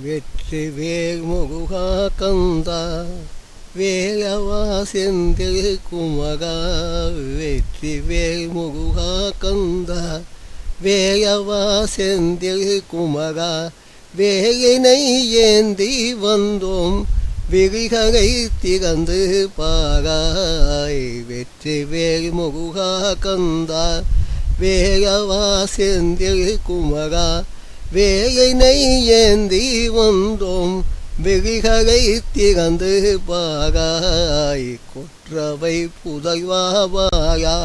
வெற்றி வேல் முருகா கந்தா வேலவா செந்தில் குமரா. வெற்றி வேல் முருகா கந்தா வேலவா செந்தில் குமரா. வேலினை ஏந்தி வந்தோம் விரிகரை திறந்து பாராய். வெற்றி வேல் முருகா கந்தா வேலவா செந்தில் குமரா. வேலினை ஏந்தி வந்தோம் விழிகளை திறந்து பாராய் கொற்றவை புதைவாவாயா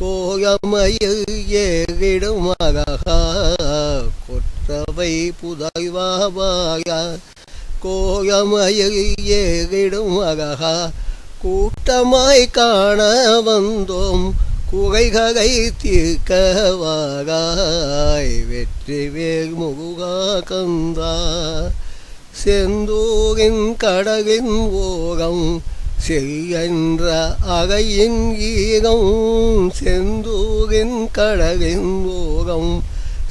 கோயமையில் ஏறிடும் அழகா கொற்றவை புதைவாவாயா கோயமையில் ஏறிடும் அழகா கூட்டமாய் காண வந்தோம் குறைகளை தீர்க்கவாகாய் வெற்றி வேர் முருகா கந்தா. செந்தூரின் கடலின் ஓரம் செல்கின்ற அகையின் ஈரம் செந்தூரின் கடலின் ஓரம்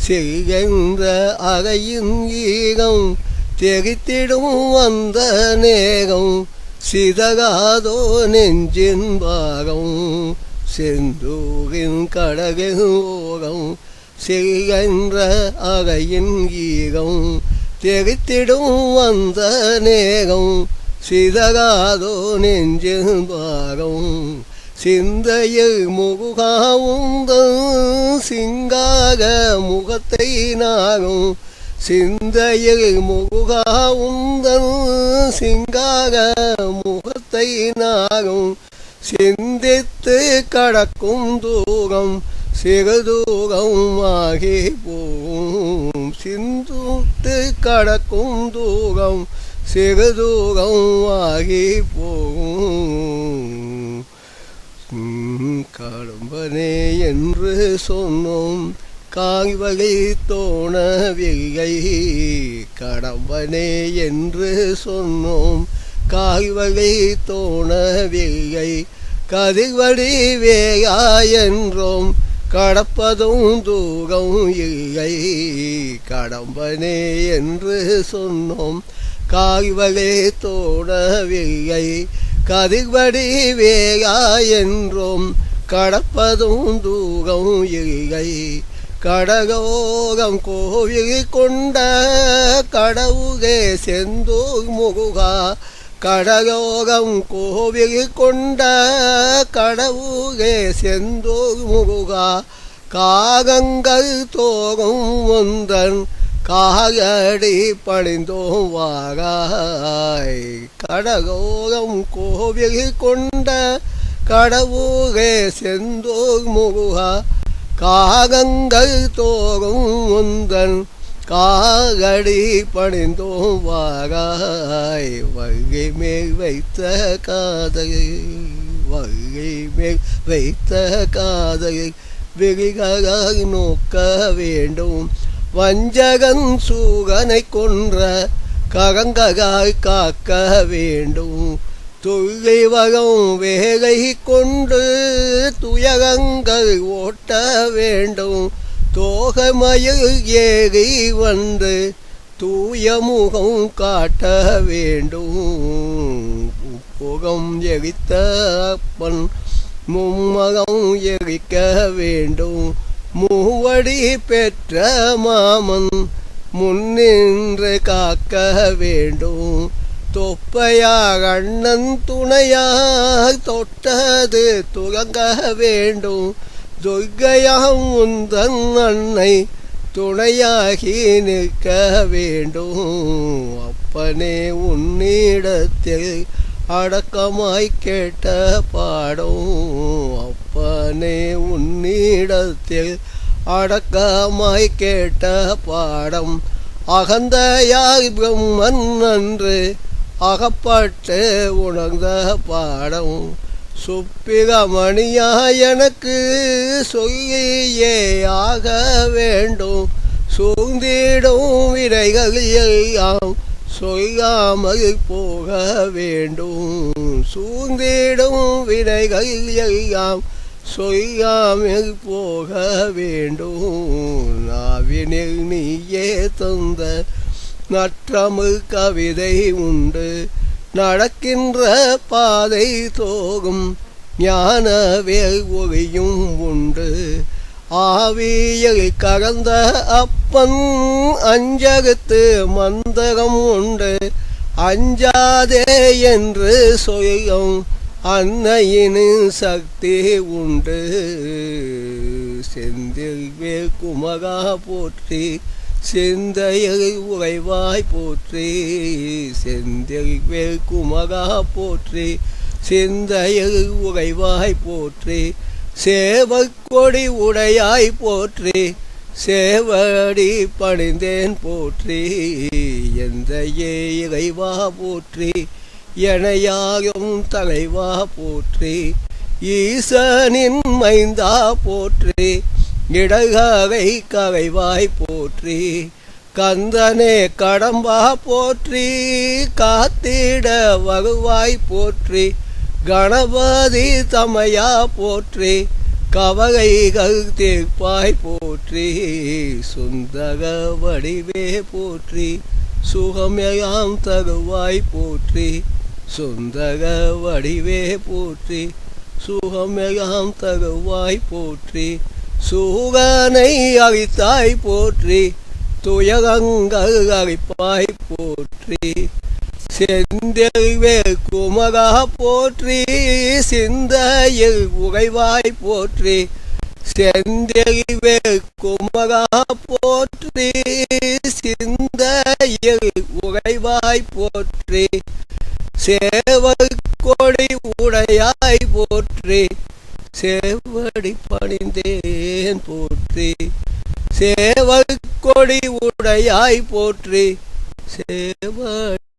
செல்கின்ற அகையின் ஈரம் தெரித்திடும் வந்த நேரம் சிதகாதோ நெஞ்சின் பாகம் செந்தூரின் கடலின் ஓரம் செல்கின்ற அகையின் ஈரம் தெரித்திடும் வந்த நேரம் சிதகாதோ நெஞ்சில் பாரம். சிந்தையில் முருகாவுந்தன் சிங்காக முகத்தை நாகும் சிந்தையில் முருகாவுந்தன் சிங்காக முகத்தை நாகும் சிந்தித்து கடக்கும் தூரம் சிறு தூரம் ஆகி போகும். சிந்துட்டு கடக்கும் தூரம் சிறு தூரம் ஆகி போகும் கடம்பனே என்று சொன்னோம். காய்வகை தோணவில்லை. கடம்பனே என்று சொன்னோம். காய்வகை தோணவில்லை. கதிர்வடி வேகா என்றோம் கடப்பதும் தூகம் இல்லை. கடம்பனே என்று சொன்னோம் காய்வகை தோணவில்லை. கதிர்வடி வேகா என்றோம் கடப்பதும் தூகம் இல்லை. கடகோகம் கோவில் கொண்ட கடவுகே செந்தூர் முகுகா கடயோகம் கோவில் கொண்ட கடவுகே செந்தூர் முருகா காகங்கள் தோறும் ஒன்றன் காகடி பணிந்தோம் வாராய். கடகோகம் கோவில் கொண்ட கடவுகே செந்தூர் முருகா காகங்கள் தோறும் உந்தன் காகடி பணிந்தோம் வாராய் வகை மேல் வைத்த காதலை வகை மேல் வைத்த காதலை விழிகளால் நோக்க வேண்டும். வஞ்சகன் சூகனை கொன்ற ககங்ககாய் காக்க வேண்டும். துள்ளி வகம் வேலை கொண்டு துயரங்கள் ஓட்ட வேண்டும். தோகமயில் ஏறி வந்து தூய முகம் காட்ட வேண்டும். புகம் எரித்த அப்பன் மும்மகம் எரிக்க வேண்டும். மூவடி பெற்ற மாமன் முன்னின்று காக்க வேண்டும். தொப்பையாக அண்ணன் துணையாக தொட்டது துறங்க வேண்டும். துர்க்கையாம் உந்தன் அன்னை துணையாகி நிற்க வேண்டும். அப்பனே உன்னிடத்தில் அடக்கமாய் கேட்ட பாடும். அப்பனே உன்னிடத்தில் அடக்கமாய் கேட்ட பாடம். அகந்தையாய் பிரம்மன் அன்று அகப்பட்டு உணர்ந்த பாடம். சுப்பிரமணியா எனக்கு சொல்லியே ஆக வேண்டும். சூழ்ந்திடும் விடைகள் சொல்லாமல் போக வேண்டும். சூழ்ந்திடும் விடைகள் எல்லாம் சொல்லாமல் போக வேண்டும். நாவினில் நீயே தந்த நற்றமிழ் கவிதை உண்டு. நடக்கின்ற பாதை தோகும் ஞான ஒளியும் உண்டு. ஆவியில் கலந்த அப்பன் அஞ்சகத்து மந்தகம் உண்டு. அஞ்சாதே என்று சொல்லும் அன்னையின் சக்தி உண்டு. செந்தில் வேல் குமகா போற்றி செந்தையை உறைவாய் போற்றி செந்தில் வேல் குமகா போற்றி சிந்தையில் உறைவாய் போற்றி சேவக்கொடி உடையாய் போற்றி சேவடி பணிந்தேன் போற்றி எந்த இறைவா போற்றி எனையாகும் தலைவா போற்றி ஈசனின் மைந்தா போற்றி இடகவை கவைவாய் போற்றி. கந்தனே கடம்பா போற்றி. காத்திட வகுவாய் போற்றி. கணபதி தமையா போற்றி. கவகை தீர்ப்பாய் போற்றி. சுந்தக வடிவே போற்றி. சுகமயாம் தருவாய் போற்றி. சுந்தக வடிவே போற்றி. சுகமயாம் தருவாய் போற்றி. சுகனை அழித்தாய் போற்றி துயகங்கள் அழிப்பாய் போற்றி. செந்தெல்வே குமகா போற்றி சிந்தையில் உகைவாய் போற்றி. செந்தெல்வே குமகா போற்றி சிந்தையில் உகைவாய் போற்றி. சேவல் கொடி உடையாய் போற்றி. சேவடி பணிந்தேன் போற்றி. சேவல் கொடி உடையாய் போற்றி. சேவடி